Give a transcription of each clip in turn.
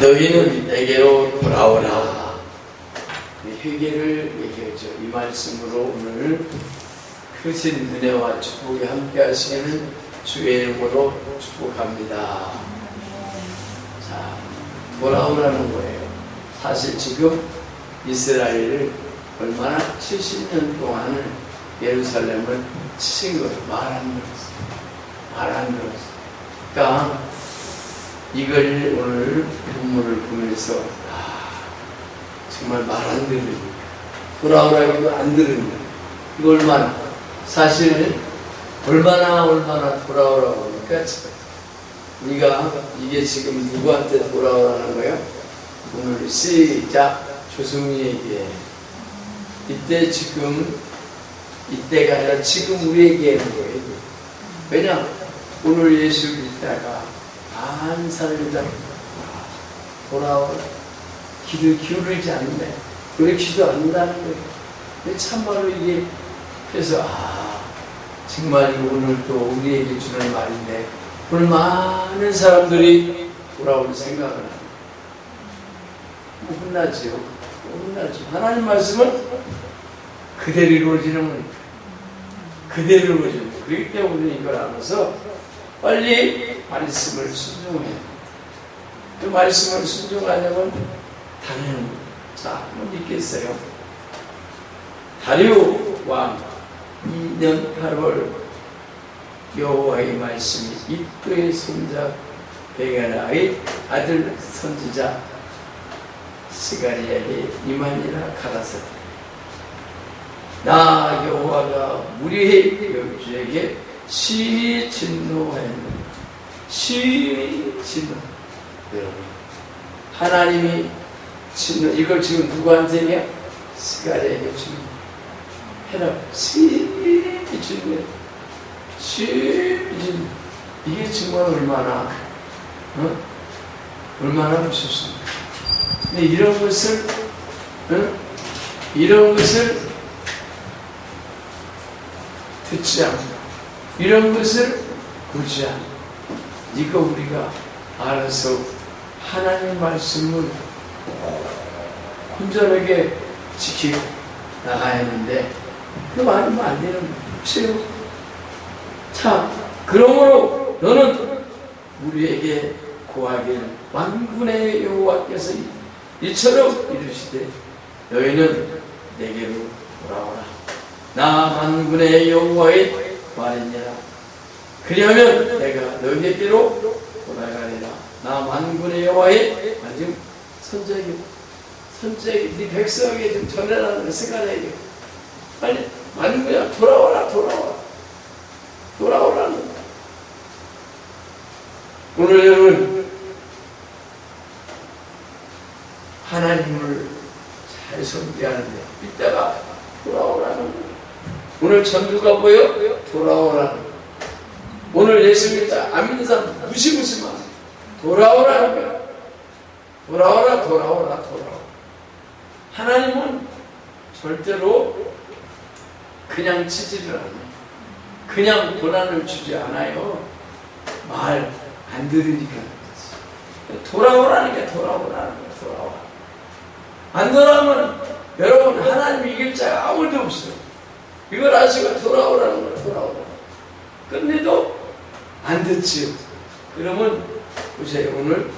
너희는 내게로 돌아오라. 회개를 얘기하죠. 이 말씀으로 오늘 크신 은혜와 축복이 함께 하시기를 주의 이름으로 축복합니다. 자, 돌아오라는 거예요. 사실 지금 이스라엘을 얼마나 70년 동안을 예루살렘을 치신 거예요. 말안 들었어요. 말안 들었어요. 그러니까 이걸 오늘 본문을 보면서 아, 정말 말 안 들으니 돌아오라기도 안 들으니 얼마나 사실 얼마나 얼마나 돌아오라고 하니까 우리가 이게 지금 누구한테 돌아오라는 거야? 오늘 시작 조승리에게 이때 지금 이때가 아니라 지금 우리에게 하는 거예요. 왜냐 오늘 예수 믿다가 안 살다 돌아오라 귀를 기울이지 않네 그렇지도 않는다는 거예요. 참말로 이게 그래서 아 정말 오늘 또 우리에게 주는 말인데 오늘 많은 사람들이 돌아올 생각을 합니다. 뭐 혼나지요? 뭐 혼나죠 하나님 말씀은 그대로 이루어지는 거니까. 그대로 이루어지는 그렇기 때문에 이걸 알아서 빨리 말씀을 순종해. 그 말씀을 순종하려면 당연히 자, 한번 읽겠어요. 다리오 왕 2년 8월 여호와의 말씀이 이브의 손자 베가라의 아들 선지자 스가리에게 이만이라 가라사대 나 여호와가 무리의 여주에게 심히 진노하였느니 진노 여러분 하나님이 진노 이걸 지금 누구한테냐 스가랴에게 주는 해라. 심히 진노 이게 정말 얼마나 어? 얼마나 무섭습니까? 근데 이런 것을 어? 이런 것을 듣지 않고 이런 것을 보지 않고 이거 우리가 알아서 하나님 말씀을 온전하게 지키고 나가야 하는데 그 말이면 안 되는 거예요. 자, 그러므로 너는 우리에게 고하기를 만군의 여호와께서 이처럼 이르시되 너희는 내게로 돌아오라. 나 만군의 여호와의 말이니라. 그리하면 내가 너희에게로 돌아가리라. 나 만군의 여호와의 아, 지금 선자에게 선자에게 네 백성에게 좀 전해라는 생각에게 빨리 만군이야 돌아와라 돌아와 돌아오라는 거야. 오늘 여러분 하나님을 잘 섬기하는데 이때가 돌아오라는 거야. 오늘 전두가 뭐예요? 돌아오라는. 오늘 예수 믿자 안 믿는 사람 무시무시 마 돌아오라는 거야. 돌아오라 돌아오라 돌아오라. 하나님은 절대로 그냥 치지를 않아요. 그냥 고난을 주지 않아요. 말 안 들으니까. 돌아오라는 게 돌아오라는 거야. 돌아와. 안 돌아오면 여러분 하나님 이길 자가 아무도 없어요. 이걸 아시고 돌아오라는 거야. 돌아오라. 끝내도 안 듣지요. 그러면 보세요. 오늘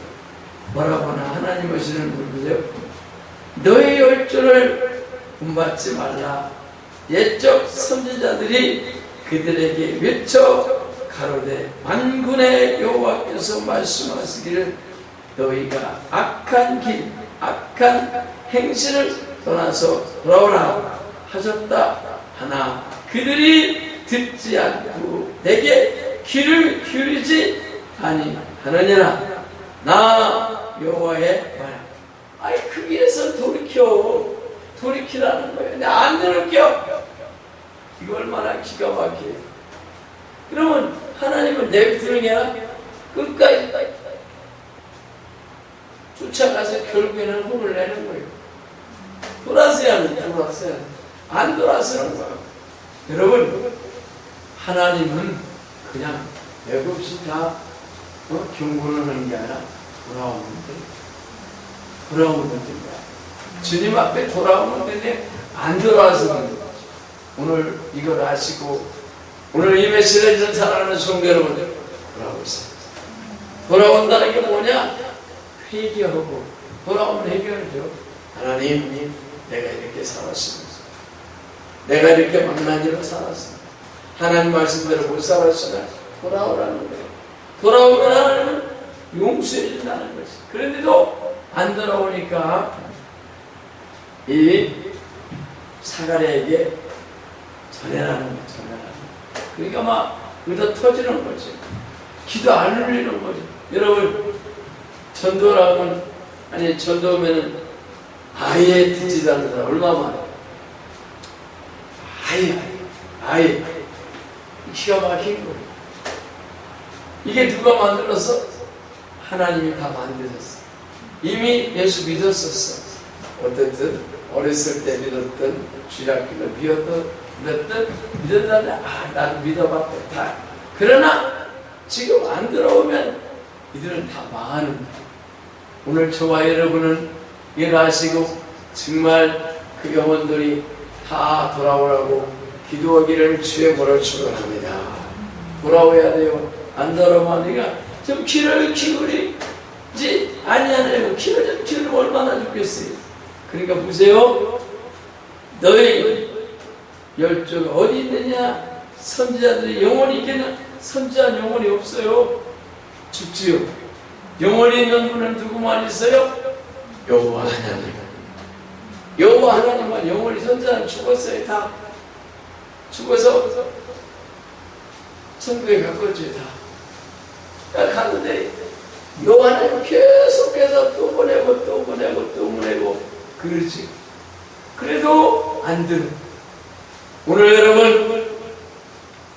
뭐라고 하나 하나님 하시는 분 보세요. 너의 열조를 본받지 말라. 옛적 선지자들이 그들에게 외쳐 가로되 만군의 여호와께서 말씀하시기를 너희가 악한 길, 악한 행실을 떠나서 돌아오라 하셨다 하나 그들이 듣지 않고 내게 귀를 기울이지 아니하느니라. 나 여호와의 말 아이 그 길에서 돌이켜. 돌이키라는 거예요. 근데 안 돌이켜 이거 얼마나 기가 막혀요 그러면 하나님은 아니라 끝까지 쫓아가서 결국에는 혼을 내는 거예요. 돌아서야 하는 돌아서야 안 돌아서는 거예요. 여러분 하나님은 그냥 맥없이 다 어? 경고를 하는 게 아니라 돌아오는 데 돌아오면 된다. 주님 앞에 돌아오면 되는데 안 돌아와서 그런 거죠. 오늘 이걸 아시고 오늘 이 메시지를 사랑하는 성도 여러분들 돌아오세요. 돌아온다는 게 뭐냐? 회개하고 돌아오면 해결하죠. 하나님, 내가 이렇게 살았습니다. 내가 이렇게 망난 일로 살았습니다. 하나님 말씀대로 못 살았으나 돌아오라는 거예요. 돌아오라는 용서해 준다는 것이. 그런데도 안 돌아오니까 이 사가랴에게 전해라는 거예요. 전해라는 거예요. 그러니까 막 의도 터지는 거죠. 기도 안 울리는 거죠. 여러분 전도라면 아니 전도면은 아예 듣지도 않는 사람 얼마 많아요. 아예 아예 기가 막힌 거예요. 이게 누가 만들었어? 하나님이 다 만드셨어. 이미 예수 믿었었어. 어쨌든 어렸을 때 믿었던 주일학교도 믿었던 믿었던 믿었다는데 아 나도 믿어봤고 다 그러나 지금 안 들어오면 이들은 다 망하는. 오늘 저와 여러분은 일하시고 정말 그 영혼들이 다 돌아오라고 기도하기를 주의 모를 축원합니다. 돌아오야 돼요. 안 돌아오면 우리가 좀 귀를 기울이지 아니하네요. 귀를 좀 기울이면 얼마나 좋겠어요. 그러니까 보세요. 너희 열조가 어디 있느냐? 선지자들이 영혼이 있겠냐? 선지자 영혼이 없어요. 죽지요. 영혼이 있는 분은 누구만 있어요? 여호와 하나님. 여호와 하나님만 영혼이 선지자는 죽었어요. 다 죽어서 천국에 갔겠죠. 다. 딱 갔는데 요한은 계속해서 또 보내고 또 보내고 또 보내고 그러지. 그래도 안 들어. 오늘 여러분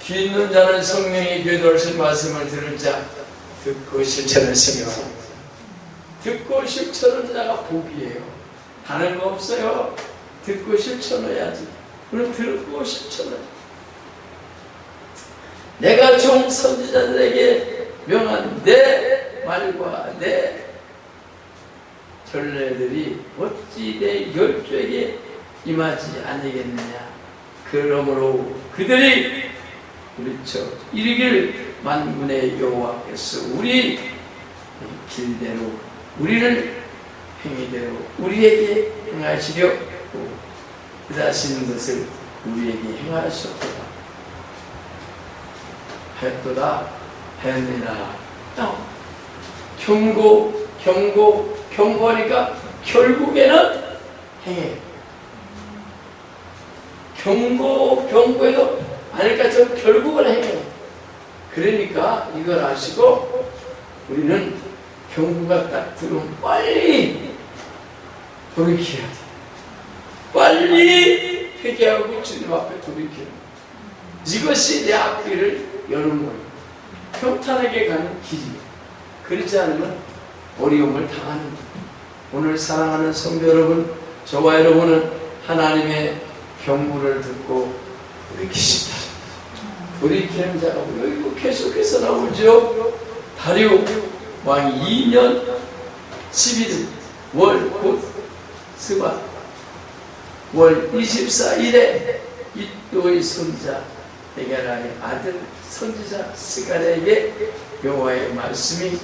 귀 있는 자는 성령의 교도하신 말씀을 들을 자 듣고 실천하시며 듣고 실천하는 자가 복이에요. 다른 거 없어요. 듣고 실천해야지. 우리 듣고 실천해. 내가 종 선지자들에게 명한 내 말과 내 전례들이 어찌 내 열조에게 임하지 아니겠느냐. 그러므로 그들이 그렇죠. 이르길 만군의 여호와께서 우리 길대로 우리를 행위대로 우리에게 행하시려 고 뜻하시는 것을 우리에게 행하셨도다. 했도다 했느라. 어. 경고, 경고, 경고하니까 결국에는 행해. 경고, 경고해도 아닐까 저 결국은 행해. 그러니까 이걸 아시고 우리는 경고가 딱 들어오면 빨리 돌이켜야 돼. 빨리 회개하고 주님 앞에 돌이켜야 돼. 이것이 내 앞길을 여는 거예요. 평탄하게 가는 길이에요. 그렇지 않으면 어려움을 당하는 거예요. 오늘 사랑하는 성도 여러분, 저와 여러분은 하나님의 경고를 듣고 돌이키시다. 돌이키는 자가 여기 계속해서 나오죠. 다리오 왕 2년 11일 월곧 스바 월 24일에 이또의 손자 에게라의 아들 선지자 스가랴에게 여호와의 말씀이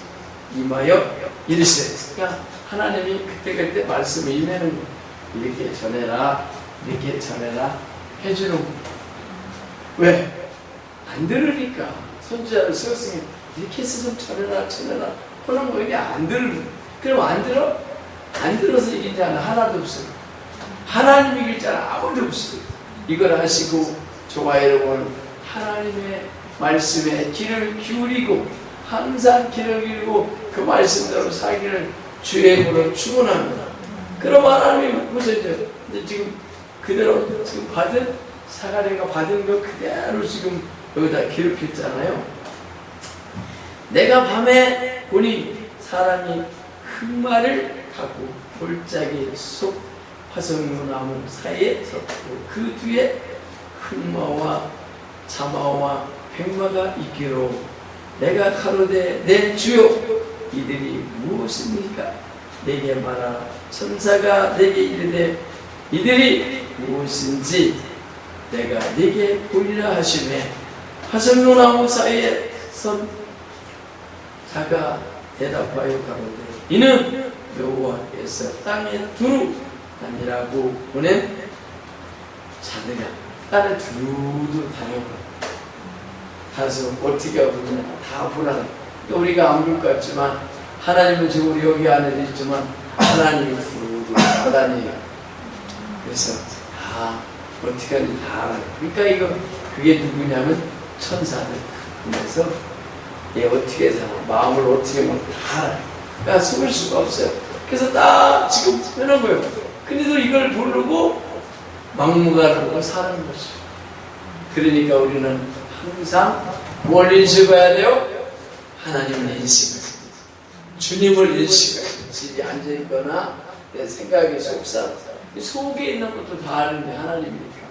임하여 이르시되 그러니까 하나님이 그때그때 말씀이 임하는 거 이렇게 전해라 이렇게 전해라 해주는 거 왜? 안 들으니까 선지자를 쓰었으니 이렇게 해서 좀 전해라 전해라 하는 거 이게 안 들으 그럼 안 들어? 안 들어서 이긴 자는 하나도 없어요 하나님 이길 자는 아무도 없어요 이걸 하시고 저와 여러분 하나님의 말씀에 귀를 기울이고 항상 귀를 기울이고 그 말씀대로 살기를 주의 이름으로 축원합니다. 그럼 하나님이 보세요. 근데 지금 그대로 지금 받은 사가리가 받은 거 그대로 지금 여기다 기록했잖아요. 내가 밤에 보니 사람이 흑마를 타고 골짜기 속 화성나무 사이에 섰고 그 뒤에 흑마와 자마와 백마가 있기로 내가 가로되 내 주요 이들이 무엇입니까? 내게 말하라 천사가 내게 이르되 이들이 무엇인지 내가 네게 보리라 하시매 화성로나무 사이에 선 자가 대답하여 가로되 이는 여호와께서 땅에 두루 다니라고 보낸 자들이야. 땅에 두루 다녀봐 가서 어떻게 하고 그냥 다 보라 우리가 안 볼 것 같지만 하나님은 지금 우리 여기 안에 있지만 하나님이 두루 다 다니요 그래서 다 어떻게 하는지 다 알아요. 그러니까 이거 그게 누구냐면 천사들. 그래서 얘 어떻게 살아 마음을 어떻게 먹다 알아요. 그러니까 속을 수가 없어요. 그래서 다 지금 해놓은 거예요 근데도 이걸 모르고 막무가내로 사는 것이죠 그러니까 우리는 항상 뭘 인식해야 돼요? 하나님을 인식해야 돼요. 주님을 인식해야 돼요. 집에 앉아있거나 내 생각이 속상. 속에 있는 것도 다 아는데 하나님이니까.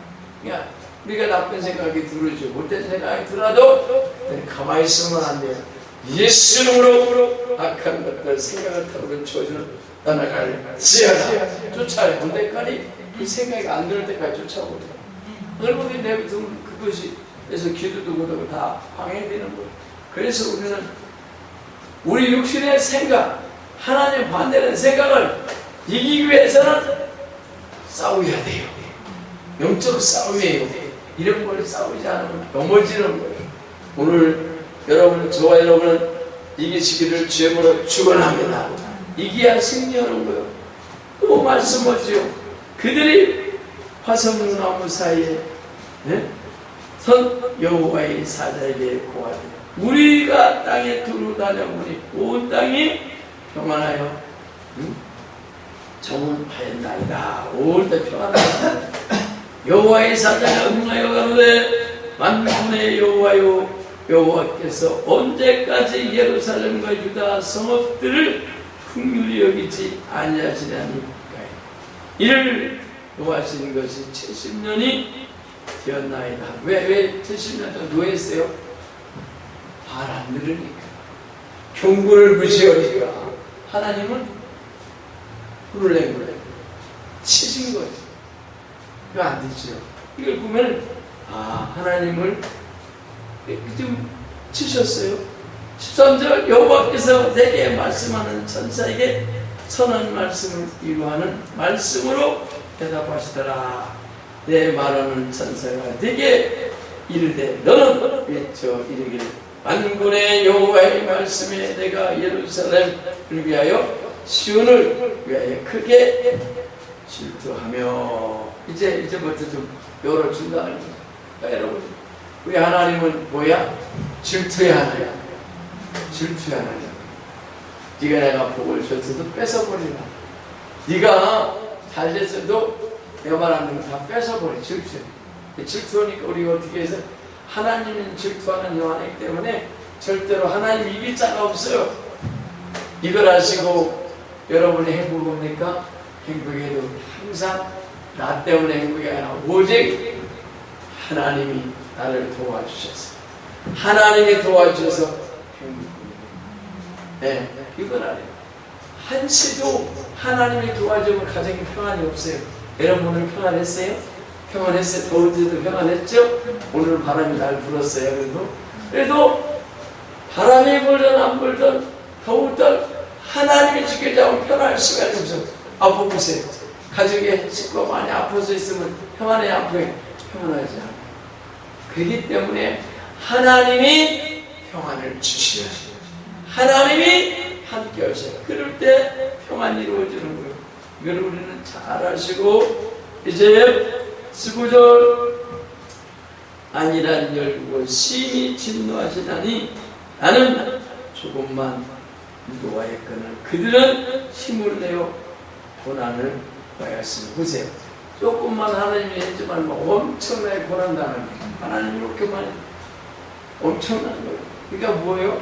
그러니까 우리가 나쁜 생각이 들어오죠 못된 생각이 들어도 가만히 있으면 안 돼요. 예수 이름으로 악한 것들 생각을 타고 쳐주는 떠나갈 지어라 쫓아요 언제까지 그 생각이 안 들 때까지 쫓아오죠 얼굴이 내뱉으면 그것이 그래서 기도도 못하고 다 방해되는 거예요. 그래서 우리는 우리 육신의 생각 하나님 반대는 생각을 이기기 위해서는 싸워야 돼요. 영적 싸움이에요. 이런 걸 싸우지 않으면 넘어지는 거예요. 오늘 여러분 저와 여러분은 이기시기를 주님으로 축원합니다 이기야 승리하는 거예요 또 말씀하지요 그들이 화성나무 사이에 예? 선 여호와의 사자에게 고하되 우리가 땅에 두루 다녀보니 온 땅이 평안하여 응? 정하였나이다 올때 평안하였다 여호와의 사자가 응하여 가로되 만군의 여호와요 여호와께서 언제까지 예루살렘과 유다 성읍들을 긍휼히 여기지 아니하시냐니까 이를 노하시는 것이 70년이 되었나이다. 왜, 왜 70년 동안 노했어요? 말 안 들으니까. 경고를 무시하니까 하나님은 굴레굴레 치신 거지 이거 안 되죠. 이걸 보면 아 하나님을 좀 치셨어요 13절 여호와께서 내게 말씀하는 천사에게 선한 말씀을 이루하는 말씀으로 대답하시더라. 내 말하는 천사가 내게 이르되 너는 외쳐 이르기를 만군의 여호와의 말씀에 내가 예루살렘을 위하여 시온을 위하여 크게 질투하며. 이제 이제부터 좀 그러니까 여러분 우리 하나님은 뭐야? 질투의 하나님 질투의 하나님 네가 내가 복을 줬어도 뺏어버리라. 네가 잘 됐어도 내가 말하는 거다 뺏어버려 질투 질투하니까 우리가 어떻게 해서 하나님은 질투하는 영화이기 때문에 절대로 하나님 이길 자가 없어요. 이걸 아시고 여러분이 행복합니까? 행복해도 항상 나 때문에 행복이 아니라 오직 하나님이 나를 도와주셔서 하나님이 도와주셔서 네, 이건 아니에요. 한시도 하나님이 도와주면 가정이 평안이 없어요. 여러분 오늘 평안했어요? 평안했어요? 더울 때도 평안했죠? 오늘 바람이 날 불었어요 그래도. 그래도 바람이 불든 안 불든 더울든 하나님이 지켜자면 편할 시간이 없어요. 아파 보세요. 가족에 식구가 많이 아파서 있으면 평안해 아프게 평안하지 않아요. 그렇기 때문에 하나님이 평안을 주시야 하나님이 함께 하셔요. 그럴 때 평안이 이루어지는 거예요. 이걸 우리는 잘 아시고 이제 19절 아니란 열국은 심히 진노하시다니 나는 조금만 노하였거늘 그들은 힘을 내어 고난을 받았으니 보세요. 조금만 하나님이 했지만 뭐 엄청나게 거예요 하나님 이렇게 많이 엄청난 거예요 그러니까 뭐예요?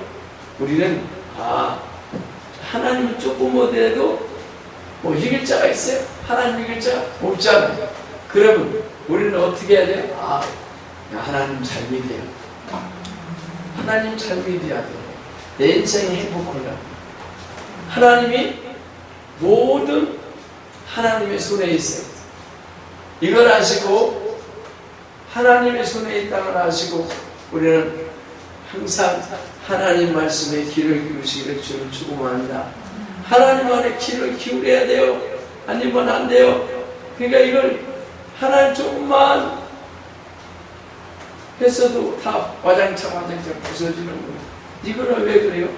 우리는 아 하나님은 조금 못해도 뭐 이길 자가 있어요? 하나님 이길 자가 없잖아요 그러면 우리는 어떻게 해야 돼요? 아 야, 하나님 잘 믿어요 하나님 잘 믿어야 돼요 내 인생이 행복하려 하나님이 모든 하나님의 손에 있어요. 이걸 아시고 하나님의 손에 있다는 걸 아시고 우리는 항상 하나님 말씀에 귀를 기울이시기를 주를 축원합니다. 하나님 안에 귀를 기울여야 돼요. 아니면 안 돼요. 그러니까 이걸 하나님 조금만 했어도 다 와장창 와장창 부서지는 거예요. 이거는 왜 그래요?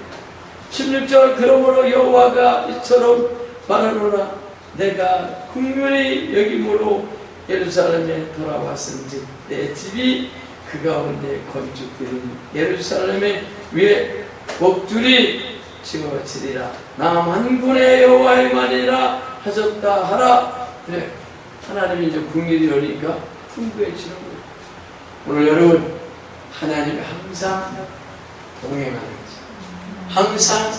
16절 그러므로 여호와가 이처럼 말하노라 내가 국률이 여김으로 예루살렘에 돌아왔은지 내 집이 그 가운데 건축되니? 예루살렘에 위에 목줄이 지어지리라 나 만군의 여호와의만이라 하셨다 하라. 그래 하나님이 이제 국률이 열리니까 풍부해지는 거예요 오늘 여러분 하나님이 항상 동행하는 자 항상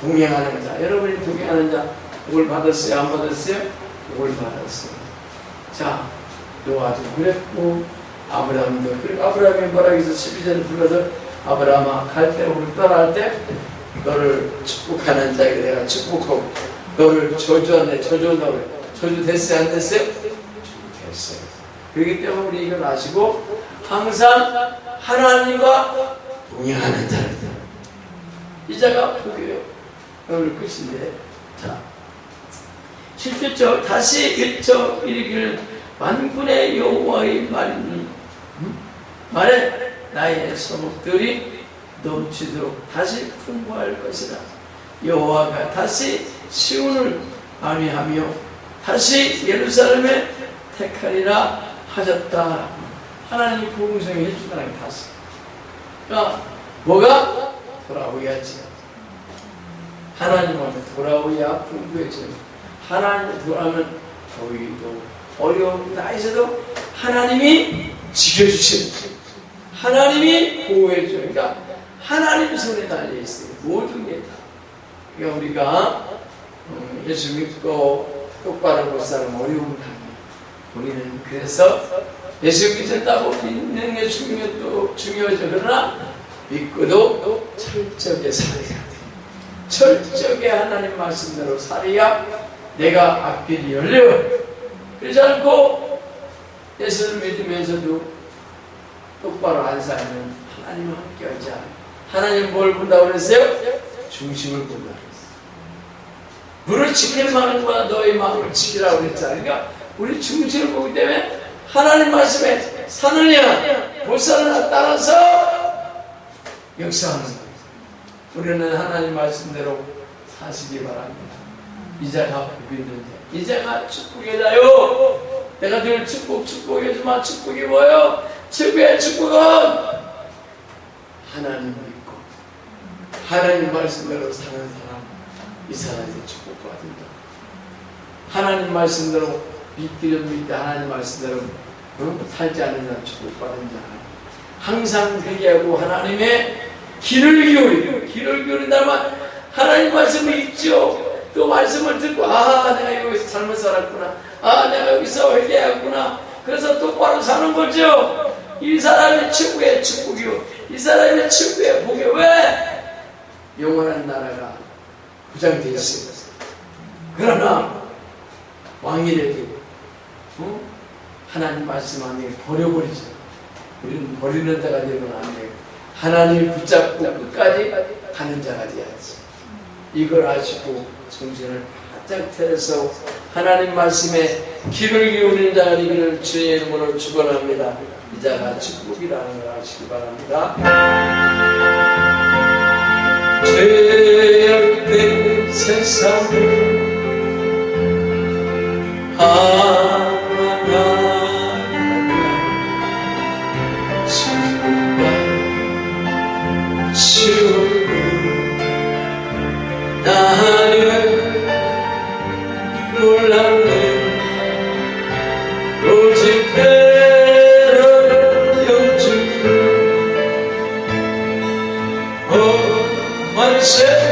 동행하는 자 여러분이 동행하는 자 이걸 받았어요? 안 받았어요? 이걸 받았어요. 자 노아도 그랬고 아브라함도 그리고 아브라함이 뭐라 해서 12절에 불러서 아브라함아 갈대 우리 떠날 때 너를 축복하는 자에게 내가 축복하고 너를 저주한다 저주한다고 저주 됐어요 안 됐어요? 됐어요. 그렇기 때문에 우리 이걸 아시고 항상 하나님과 동행하는 자를 이 자가 복이에요. 오늘 끝인데. 자 17절 다시 일적 이르기를 만군의 여호와의 말이니 음? 말에 나의 소목들이 넘치도록 다시 풍부할 것이라. 여호와가 다시 시온을 안위하며 다시 예루살렘에 택하리라 하셨다. 하나님이 부흥성이 해주다는 게 다시. 그러니까 뭐가? 돌아오야지. 하나님 앞에 돌아오야 풍부해져요 하나님 돌아오면 어려움이 다 있어도 하나님이 지켜주시는 하나님이 보호해줘요. 그러니까 하나님 손에 달려 있어요. 모든 게 다. 그러니까 우리가 음, 예수 믿고 똑바로 못 사는 어려움을 당해요. 우리는 그래서 예수 믿었다고 믿는 게 중요, 중요하죠. 그러나 믿고도 철저하게 살아야 돼요. 철저하게 하나님 말씀대로 살아야 내가 앞길이 열려요. 그렇지 않고 예수를 믿으면서도 똑바로 안 살면 하나님은 함께하지 않아요. 하나님 뭘 본다고 그랬어요? 중심을 본다고 그랬어요. 물을 만한 거야 너의 마음을 지키라고 그랬잖아요. 그러니까 우리 중심을 보기 때문에 하나님 말씀에 못 사느냐 따라서 역사하는 거예요. 우리는 하나님 말씀대로 사시기 바랍니다. 이자가 복이 있는 자. 이자가 축복이다요. 내가 늘 축복 축복해주마 축복이 뭐요? 최고의 축복은 하나님 믿고 하나님 말씀대로 사는 사람 이 사람이 축복받는다. 하나님 말씀대로 믿기를 믿다 하나님 말씀대로 어? 살지 않는 사람 축복받는 자. 항상 회개하고 하나님의 길을 기울이고 길을 기울인다면 하나님 말씀을 읽죠. 또 말씀을 듣고 아 내가 여기서 잘못 살았구나. 아 내가 여기서 회개했구나. 그래서 똑바로 사는 거죠. 이 사람의 축복의 축복이요. 이 사람의 축복의 복이 왜? 영원한 나라가 보장되어 있어요. 그러나 왕이라도 어? 하나님 말씀 안에 버려버리죠. 우리는 버리는 자가 되면 안 돼요. 하나님이 붙잡고 끝까지 가는 자가 돼야지. 이걸 아시고 정신을 바짝 차려서 하나님 말씀에 귀를 기울이는 자가 되기를 주의 이름으로 축원합니다. 이 자가 축복이라는 걸 아시기 바랍니다. 죄악된 세상을 said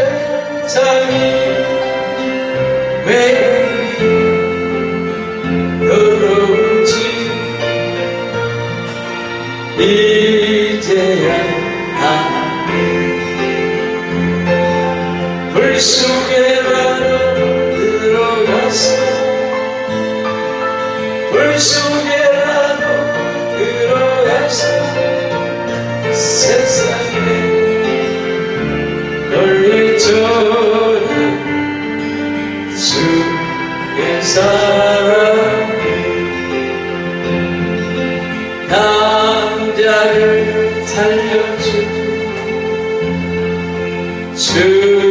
주님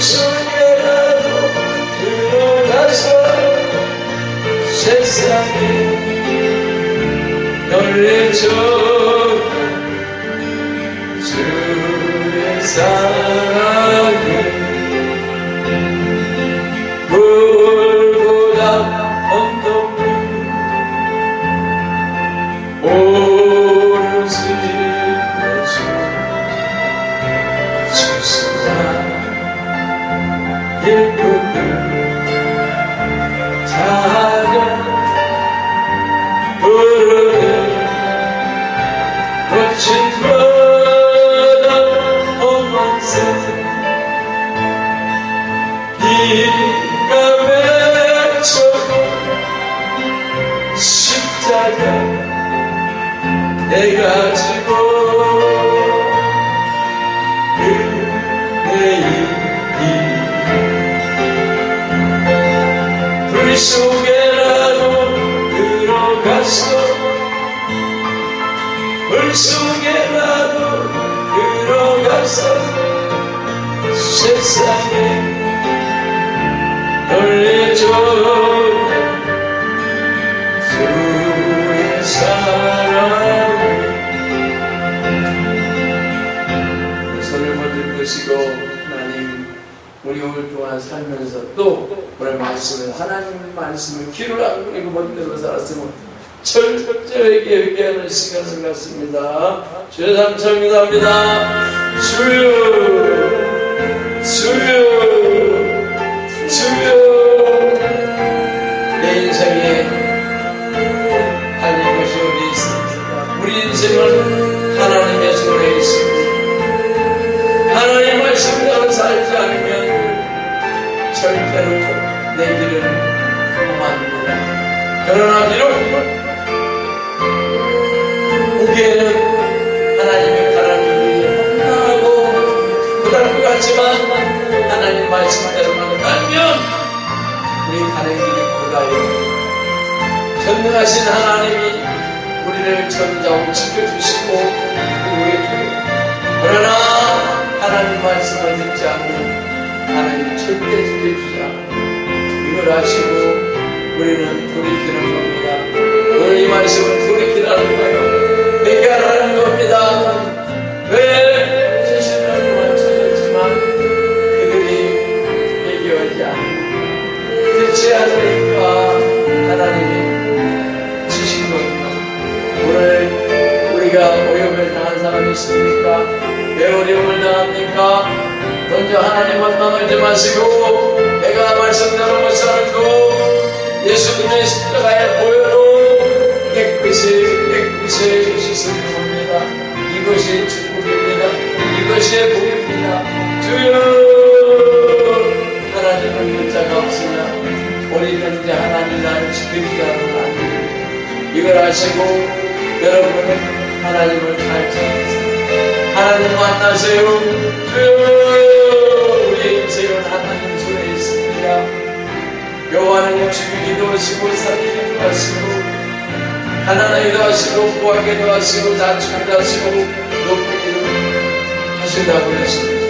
불 속에라도 들어가서 세상에 놀래줘 비가 맺혀도 십자가 내가 지고 은혜이니 불 속에라도 들어가서 불 속에라도 들어가서 세상에 먼저 드시고 하나님 우리 오늘 동안 살면서 또 오늘 말씀을 하나님 말씀을 귀를 안 그리고 멋대로 살았으면 철저하게 회개하는 시간을 갖습니다. 주여 감사합니다. 주여 주여 내인 전능하신 하나님이 우리를 전자로 지켜주시고 보호해줘요. 그러나 하나님 말씀을 듣지 않는 하나님 절대 지켜주지 않아요. 이걸 아시고 우리는 돌이키는 겁니다. 오늘 이 말씀을 돌이키라는 거예요. 회개하라는 겁니다. 왜 있습니까? 왜 어려움을 당합니까? 먼저 하나님 원망하지 마시고 내가 말씀대로 못 살고 예수님의 십자가에 보여도 깨끗이 깨끗이 씻으려 합니다. 이것이 축복입니다. 이것이 복입니다. 주여 하나님은 문자가 없으면 우리는 하나님 나를 지키지 않는 하나님 이걸 아시고 여러분은 하나님을 닮자 하나님 만나세요. 우리 인생은 하나님 손에 있습니다. 여호와는 죽이기도 하시고 살리기도 하시고 가난하기도 하시고 부하게도 하시고 낮추기도 하시고 높이기도 하신다고 했습니다.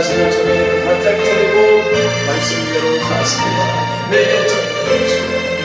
하시는 저는 반짝거리고 말씀대로 사십니다. 내일 저녁